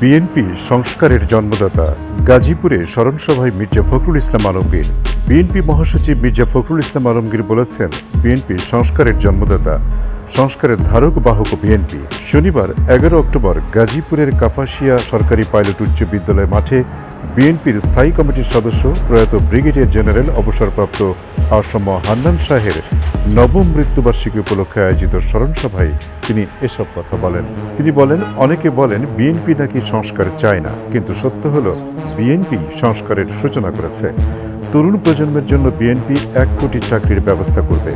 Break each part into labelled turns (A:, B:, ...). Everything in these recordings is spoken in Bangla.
A: বিএনপি সংস্কারের জন্মদাতা। গাজীপুরে স্মরণসভায় মির্জা ফখরুল ইসলাম আলমগীর। বিএনপি মহাসচিব মির্জা ফখরুল ইসলাম আলমগীর বলেছেন, বিএনপি সংস্কারের জন্মদাতা। সংস্কারের ধারক বাহক বিএনপি। শনিবার এগারো অক্টোবর গাজীপুরের কাপাসিয়া সরকারি পাইলট উচ্চ বিদ্যালয় মাঠে বিএনপির স্থায়ী কমিটির সদস্য প্রয়াত ব্রিগেডিয়ার জেনারেল অবসরপ্রাপ্ত আসম হান্নান শাহের নবম মৃত্যুবার্ষিকী উপলক্ষে আয়োজিত স্মরণসভায় তিনি এসব কথা বলেন। তিনি বলেন, অনেকে বলেন, বিএনপি নাকি সংস্কার চায় না। কিন্তু সত্য হলো, বিএনপি সংস্কারের সূচনা করেছে। তরুণ প্রজন্মের জন্য বিএনপি এক কোটি চাকরির ব্যবস্থা করবে।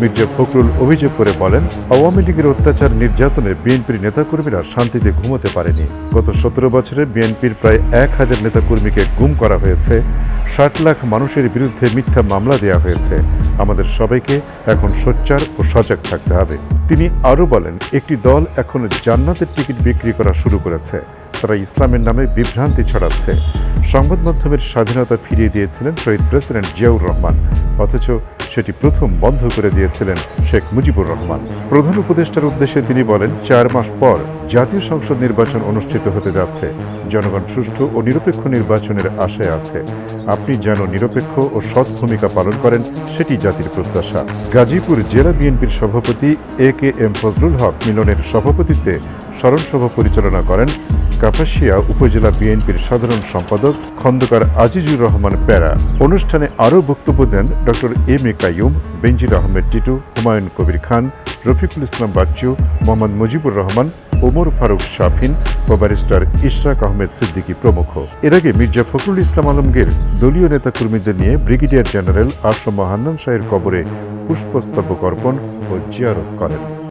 A: মির্জা ফখরুল অভিযোগ করে বলেন, আওয়ামী লীগের অত্যাচার নির্যাতনে বিএনপির নেতাকর্মীরা শান্তিতে ঘুমোতে পারেনি। গত সতেরো বছরে বিএনপির প্রায় এক হাজার নেতাকর্মীকে গুম করা হয়েছে। ষাট লাখ মানুষের বিরুদ্ধে মিথ্যা মামলা দেওয়া হয়েছে। আমাদের সবাইকে এখন সোচ্চার ও সজাগ থাকতে হবে। তিনি আরও বলেন, একটি দল এখন জান্নাতের টিকিট বিক্রি করা শুরু করেছে। তারা ইসলামের নামে বিভ্রান্তি ছড়াচ্ছে। সংবাদ মাধ্যমের স্বাধীনতা ফিরিয়ে দিয়েছিলেন শহীদ প্রেসিডেন্ট জিয়াউর রহমান, অথচ সেটি প্রথম বন্ধ করে দিয়েছিলেন শেখ মুজিবুর রহমান। প্রধান উপদেষ্টার উদ্দেশ্যে তিনি বলেন, চার মাস পর জাতীয় সংসদ নির্বাচন অনুষ্ঠিত হতে যাচ্ছে। জনগণ সুষ্ঠু ও নিরপেক্ষ নির্বাচনের আশায় আছে। আপনি যেন নিরপেক্ষ ও সৎ ভূমিকা পালন করেন, সেটি জাতির প্রত্যাশা। গাজীপুর জেলা বিএনপির সভাপতি এ কে এম ফজলুল হক মিলনের সভাপতিত্বে স্মরণসভা পরিচালনা করেন কাপাসিয়া উপজেলা বিএনপির সাধারণ সম্পাদক খন্দকার আজিজুর রহমান প্যারা। অনুষ্ঠানে আরও বক্তব্য দেন doctor M A Kaiyum Benzir Ahmed Titu, Humayun Kabir Khan, Rafiqul Islam Bachchu Mohammad Mujibur Rahman, Omar Faruk Shafin O barrister Ishraq Ahmed Siddiqui প্রমুখ। এর আগে মির্জা ফখরুল ইসলাম আলমগীর দলীয় নেতাকর্মীদের নিয়ে ব্রিগেডিয়ার জেনারেল আসম হান্নান শাহের কবরে পুষ্পস্তবক অর্পণ ও জিয়ারত করেন।